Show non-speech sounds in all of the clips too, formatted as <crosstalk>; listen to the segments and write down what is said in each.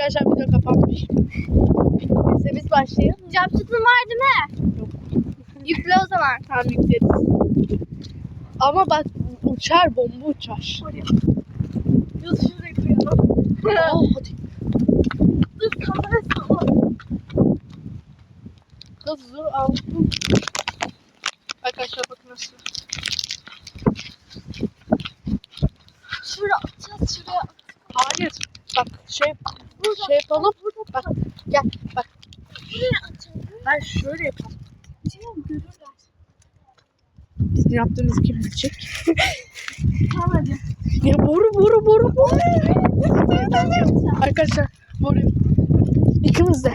Arkadaşlar video kapanmış. Neyse biz başlayalım. Capsutun var değil mi? Yok. Yükle o zaman. Tamam yükleriz. Ama bak uçar bomba uçar. Yut şuraya koyalım. Oh, hadi. Dur kamera salla. Kız dur aldım. Arkadaşlar bakın nasıl. Şuraya atacağız şuraya. Hayır. Bak şey şey yapalım. Bak gel bak. Buraya. Ben şöyle yapalım. Tamam görürler. Bizim yaptığımızı kim bilecek? Tamam hadi. Ya boru boru boru boru. Arkadaşlar boru. İkimiz de.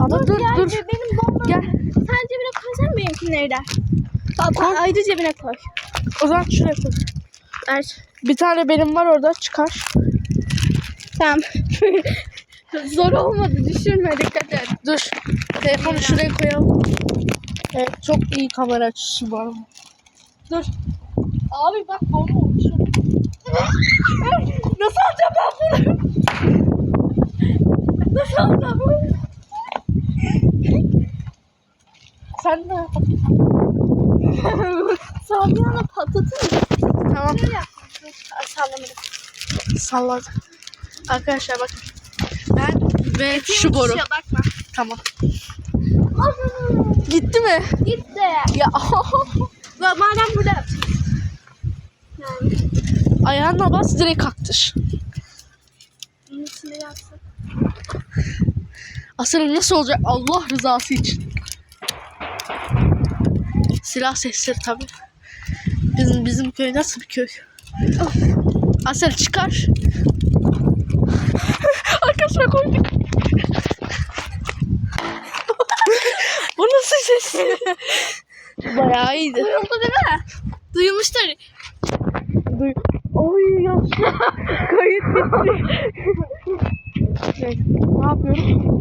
Ama dur gel, dur. Benim bombam. Gel. Sen cebine koysan benimkileri de. Tamam ayrı cebine koy. O zaman şuraya koy. Ver. Bir tane benim var orada çıkar. Tamam. <laughs> Zor olmadı düşürme dikkat et. Dur. Telefonu şuraya koyalım. Evet çok iyi kamera açısı arada. Dur. Abi bak bomba olmuş. <laughs> Nasıl alacağım ben bunu? <laughs> Nasıl alacağım bunu? Sen de. Sabihan'a patlatır mı? Tamam. Ay, Sallamadım. Salladı. Arkadaşlar bakın. Ben ve şu boru. Bakma. Tamam. Gitti mi? Gitti. Ya <laughs> Bak, Madem burada at. Yani. ayağınla bas direkt kalktır. Bunun içinde yapsak. Aslında nasıl olacak Allah rızası için. Silah sesleri tabii. Bizim bizim köy nasıl bir köy? Asel çıkar. Arkadaşlar koyduk. Bu nasıl ses? Bayağı iyiydi. Duyuldu değil mi? Duyulmuştur. Duy. Oy yaşlı. Kayıt bitti. Ne yapıyorum?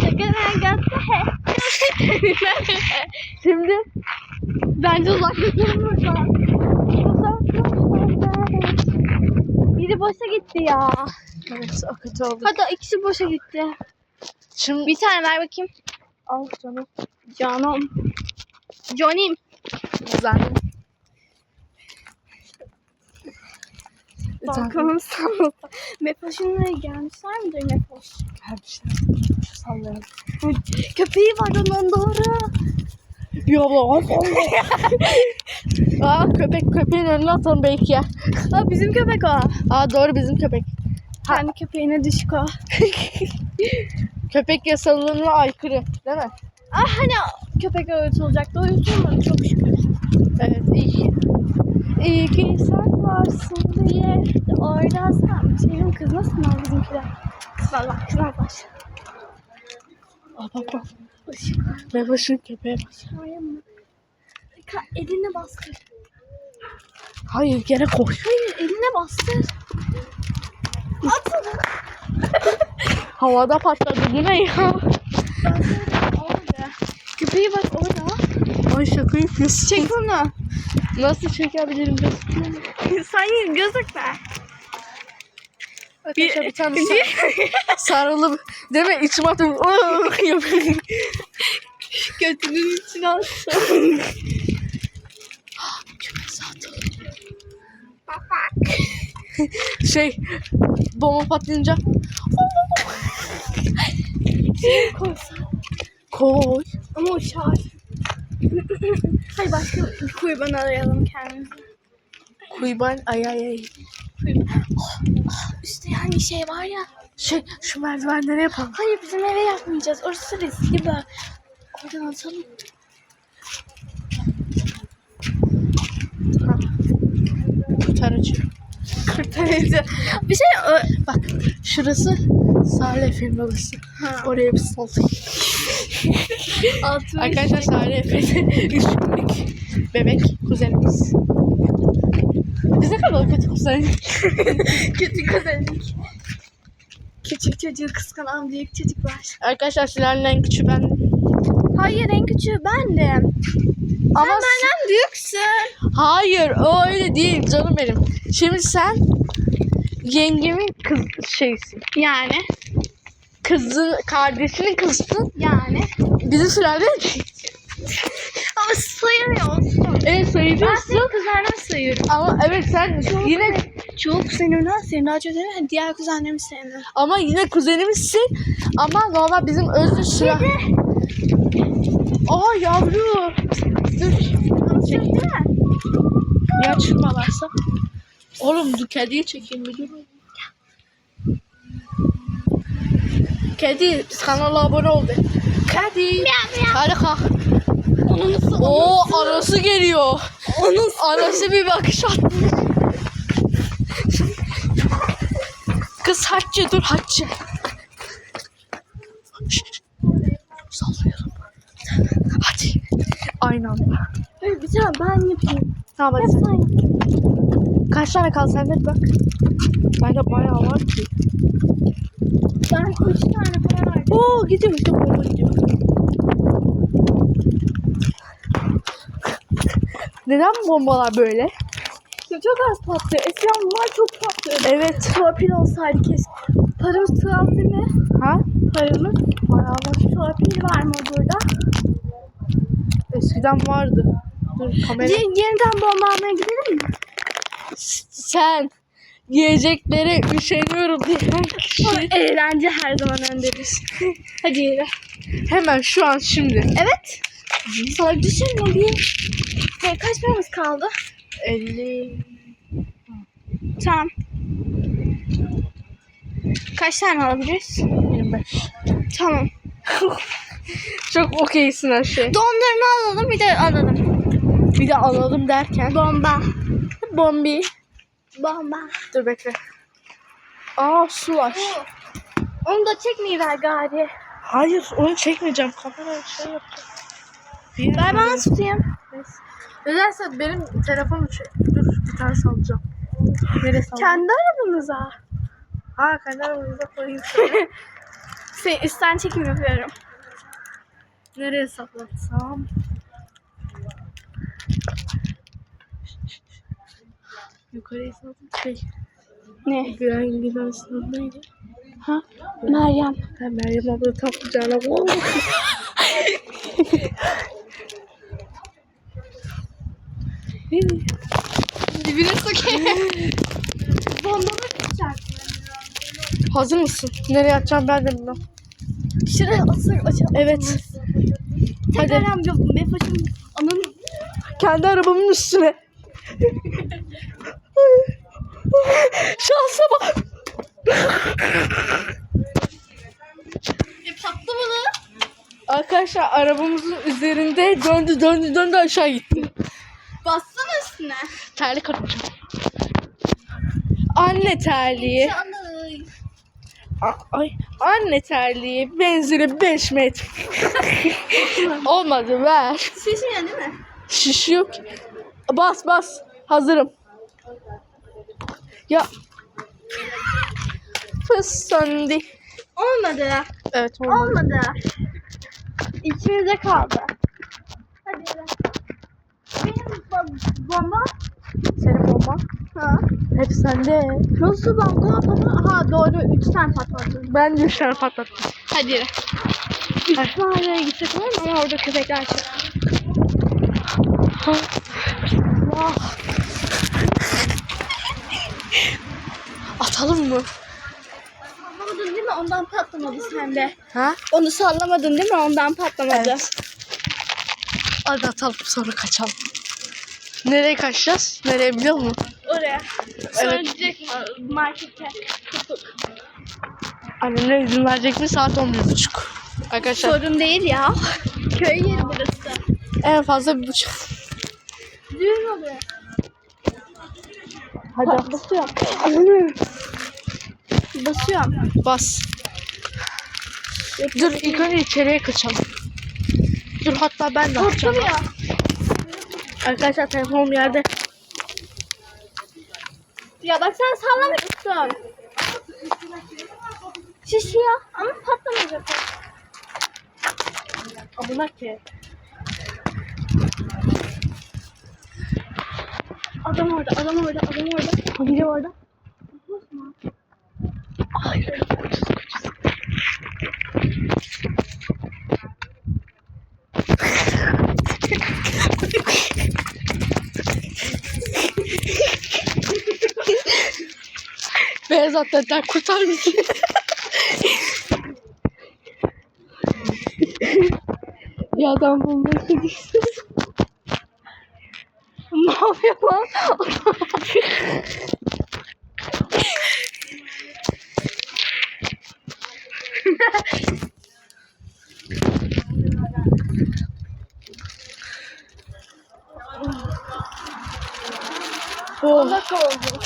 Şaka gelse Şimdi Bence uzaklaşalım buradan. Biri boşa gitti ya. Evet kötü oldu. Hadi ikisi boşa gitti. Şimdi Bir tane ver bakayım. al canım. Canım. Johnny'm. Güzel. Bir tane Balkonum sallasa. Mepoş'un gelmişler midir Mepoş? bir şey. Sallayalım. Köpeği var onun doğru. Ya Allah. <laughs> Aa köpek köpeğin önüne atalım belki ya. Aa, bizim köpek o. Aa doğru bizim köpek. Kendi köpeğine düşük o. <laughs> Köpek yasalılığına aykırı değil mi? Ah hani köpek uyutulacaktı. Uyutulmadı çok şükür. Evet iyi. İyi ki sen varsın diye sen. Şeyin kız nasıl lan bizimkiler? Kızlar bak kızlar baş. Aa bak bak. Işık Mevaşın köpeğe bak. aşağıya mı? Ka- eline bastır. Hayır gene koy. Hayır eline bastır. At onu. Havada patladı. Bu ne ya? Orada. Köpeği bak orada. Ay şaka yapıyorsun. Çek onu. Nasıl çekebilirim gözüküyor mu? Sen gözükme. Arkadaşlar bir tane sar- <laughs> sarılı değil mi? İçim. Iıı yapıyorum. Götünün içine atsın. <laughs> Şey bomba patlayınca koy. Ama uçar. Hayır başka kurban arayalım kendimize. Kuyban ay ay ay. Üstte hani şey var ya. Şey şu merdivenlere yapalım. Hayır bizim eve yapmayacağız. Orası riskli bak. Oradan atalım. Kurtarıcı. Kurtarıcı. Bir şey Bak şurası Salih Efe'nin odası. Oraya bir sallayın. Arkadaşlar Salih Efe'de <laughs> üç günlük bebek kuzenimiz. Biz ne kadar kötü kuzen. <laughs> kötü güzellik. Küçük çocuğu kıskanan büyük çocuk var. Arkadaşlar Silah'ın en küçüğü ben. Hayır en küçüğü bendim. Ama Sen benden büyüksün. Hayır öyle değil canım benim. Şimdi sen yengemin kız şeysin. Yani. kızı, kardeşinin kızı Yani. bizi sülale <laughs> Ama sayılıyor olsun. Evet Ben sayılıyorsun. senin kuzenlerimi sayıyorum. Ama evet sen yine Çoğu kuzenimden seni daha çok seviyorum. Diğer kuzenlerimi sevmiyorum. ama yine kuzenimizsin. Ama normal bizim özlü sıra. Aa yavru. Dur. Mi? Ya çıkmalarsa. Oğlum dur kediyi çekeyim bir dur. Kedi kanala abone ol de. Kedi. Hadi kalk. Onun? Oo anası geliyor. Onun Anası bir bakış attı. Kız Hatice dur Hatice. Sallıyorum. Hadi. Aynı anda. bir tane ben yapayım. Tamam hadi sen. sen. Kaç tane kaldı sende bak. Bende bayağı var ki. Ben üç tane falan verdim. Oo gidiyor işte bomba gidiyor. Neden bombalar böyle? Çok az patlıyor. Eskiden bunlar çok patlıyordu. Evet. Torpil olsaydı keşke. Paramız değil mi? Ha? Paramız. Bayağı var. Torpil var mı burada? Eskiden vardı. Dur kamera. Ye- yeniden bomba almaya gidelim mi? Sen yiyeceklere üşeniyorum diye Ama eğlence her zaman öndedir. Hadi yürü. hemen şu an şimdi. Evet. Sana bir düşünme bir. Hey, kaç paramız kaldı? 50 Tamam. Kaç tane alabiliriz? 25. Tamam. <laughs> Çok okeysin her şey. Dondurma alalım bir de alalım. Bir de alalım derken. Bomba. Bombi. Bomba. Dur bekle. Aa su var. Onu da çekmeyiver gari. Hayır onu çekmeyeceğim. Kamera şey. Bir Ver bana tutayım. Nedense benim telefonum şey. Dur bir tane salacağım. Nereye salacağım? Kendi arabamıza. Ha kendi aramızda koyayım. <laughs> Şey, üstten çekim yapıyorum. Nereye saklatsam? Yukarıya sakladım. Şey, Ne? Gülen Gülen sınav neydi? Ha? Meryem. Ha Meryem abla tam kucağına. <laughs> Dibine sokayım. <laughs> Bomba mı tutacak? Hazır mısın? Nereye atacağım ben de bilmem. Şuraya asır açalım. Evet. Hadi. Hadi. amca Mefoş'un anın Kendi arabamın üstüne. Şansa bak. e, patlı mı Arkadaşlar arabamızın üzerinde döndü döndü döndü aşağı gitti. Bassana üstüne. Terlik atacağım. Anne terliği. Canım. A- Ay, anne terliği. Benzeri 5 metre. <laughs> Olmadı ver. Şişmiyor değil mi? Şiş yok. Bas bas. Hazırım. Ya. Fıstandi. Olmadı. Evet olmadı. Olmadı. İçimizde kaldı. Hadi. Benim bo- bomba. Senin bomba. Ha. Hep sende. Nasıl bomba? Baba? Ha doğru. Üç tane patladı. Ben de üç tane patlattım. Hadi. Üç mahalleye gitsek olur mu? Ama orada köpekler. Ha. Vah. Atalım mı? Sallamadın değil mi? Ondan patlamadı sende. Ha? Onu sallamadın değil mi? Ondan patlamadı. Evet. Hadi atalım sonra kaçalım. Nereye kaçacağız? Nereye biliyor musun? Oraya. Sonra Evet. direkt markete. Tutuk. Annemler izin verecek mi? Saat 11.30. Arkadaşlar Sorun değil ya. Köy yeri burası. en fazla bir buçuk. Düğün oluyor. Hadi Ha, basıyorum. Basıyorum. Bas. Dur ilk önce içeriye kaçalım. Dur hatta ben de. Patlıyor. Arkadaşlar telefonum yerde. Ya bak sen sallamıyorsun. Şişiyor ama patlamayacak. Abuna ki. Adam orada, adam orada, adam orada. Biri orada. Hayır. Gaz atletler kurtar bizi. ya adam bulmak ne yapıyor lan? Oh, oldu.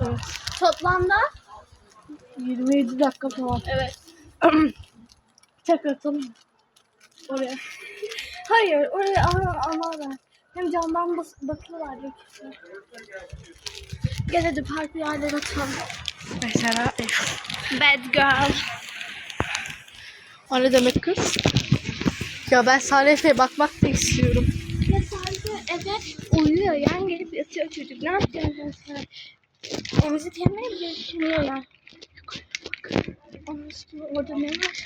evet. Toplamda? 27 dakika falan. Evet. <clears throat> Tekrar atalım. Oraya. Hayır oraya ama ama ben. Hem camdan bas bakıyorlar bir kişi. Gel hadi farklı yerlere atalım. Mesela Bad girl. o ne demek kız? Ya ben Salih Efe'ye bakmak da istiyorum. Ya sadece eve uyuyor yani gelip yatıyor çocuk. Ne yapacaksın sen? Emzik yemeye bile düşünüyor ya. Onun üstüne orada ne var?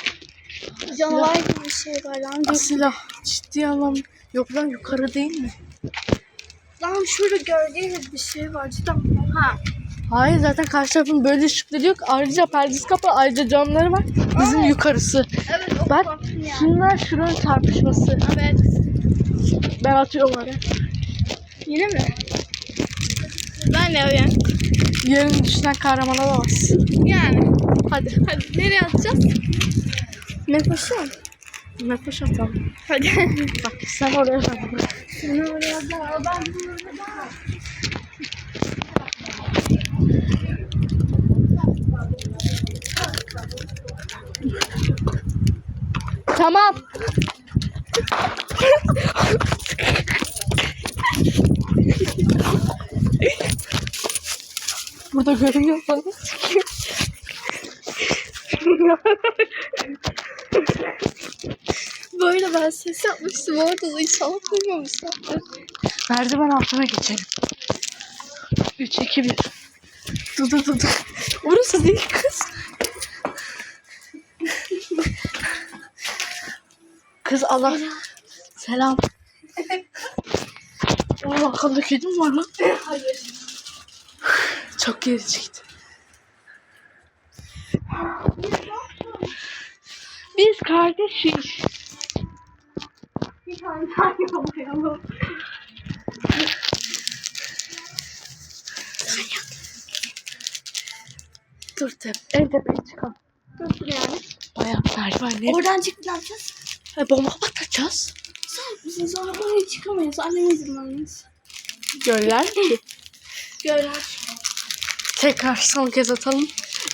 Canavar gibi bir şey var lan. Dur. Silah ciddi anlam yok lan yukarı değil mi? Lan şurada gibi bir şey var cidden. Ha. Hayır zaten karşı tarafın böyle ışıkları yok. Ayrıca perdesi kapalı. Ayrıca camları var. Bizim Ay. yukarısı. Evet o Bak korktum ya. şunlar şuranın çarpışması. Evet. Ben atıyorum oraya. Yine mi? Ben de öyle. Yarın düşünen kahramana da bas. Yani. Hadi. Hadi nereye atacağız? Mekoşa. Mekoş atalım. Hadi. <laughs> Bak sen oraya bak. Şunu oraya da. Ben bunu oraya da. Tamam. <laughs> Burada görünüyor bana. Böyle ben ses yapmıştım orada da inşallah duymamışlar. Merdiven altına geçelim. 3, 2, 1. Dur dur dur. Burası değil kız. Kız Allah. Selam. Allah akıllı kedim var lan. Hayır. Çok geri çıktı. Biz kardeşiz. Bir tane daha yollayalım. Dur tep. En tepeye çıkalım. Nasıl yani? Bayağı merdiven ne? Oradan çıkıp ne yapacağız? Ha, bomba patlatacağız. Biz sonra oraya çıkamayız. Annem izin vermez. Göller ki. Tekrar son kez atalım.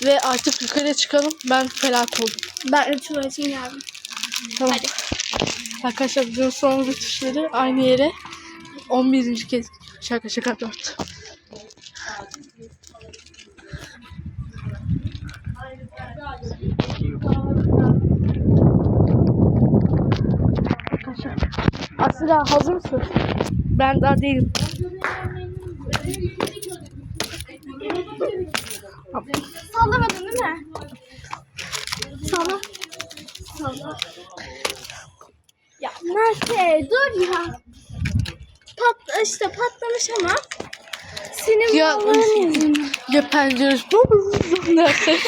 Ve artık yukarıya çıkalım. Ben felak oldum. Ben tuvaletim geldim. Tamam. Hadi. Arkadaşlar videonun son tuşları aynı yere 11. kez şaka şaka 4. Arkadaşlar. Asila hazır mısın? Ben daha değilim. Sallamadın değil mi? Salla. Salla. Ya Merve dur ya. Pat işte patlamış ama babanın yüzünden. Ya pencere nerede?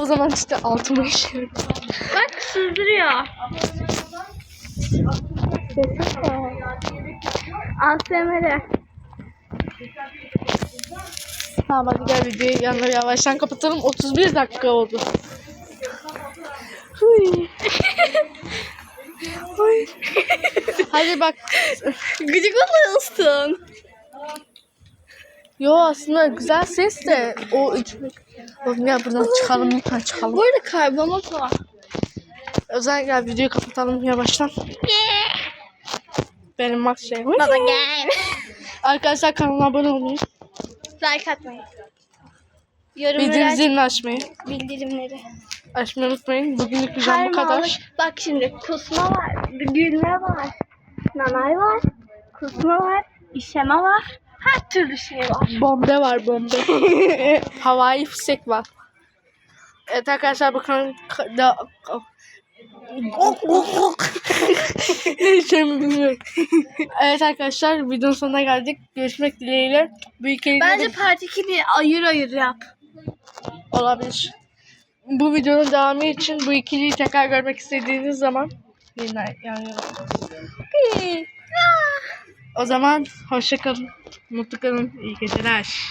o zaman işte altıma işiyorum. Bak süzdürüyor. ASMR. Tamam hadi gel videoyu yanına yavaştan kapatalım. 31 dakika oldu. Huy. <laughs> Huy. hadi bak. Gıcık oluyorsun. Yo aslında güzel ses de o. Oğlum gel buradan çıkalım lütfen çıkalım. Bu arada karbonat var. Özellikle gel videoyu kapatalım yavaştan. Benim max şey. Baba gel. Arkadaşlar kanalıma abone olmayı. like atmayı. Bildirim Yorumları zilini açmayı. bildirimleri. Açmayı unutmayın. Bugünlük videom bu kadar. Bak şimdi kusma var, gülme var, nanay var, kusma var, işeme var. Her türlü şey var. Bombe var bombe. <laughs> Havai fişek var. Evet arkadaşlar bakın da <laughs> ne diyeceğimi bilmiyorum. evet arkadaşlar videonun sonuna geldik. Görüşmek dileğiyle. Bu hikayeyi Bence part 2'yi ayır ayır yap. Olabilir. Bu videonun devamı için bu ikiliyi tekrar görmek istediğiniz zaman yine yani o zaman hoşça kalın. Mutlu kalın. iyi geceler.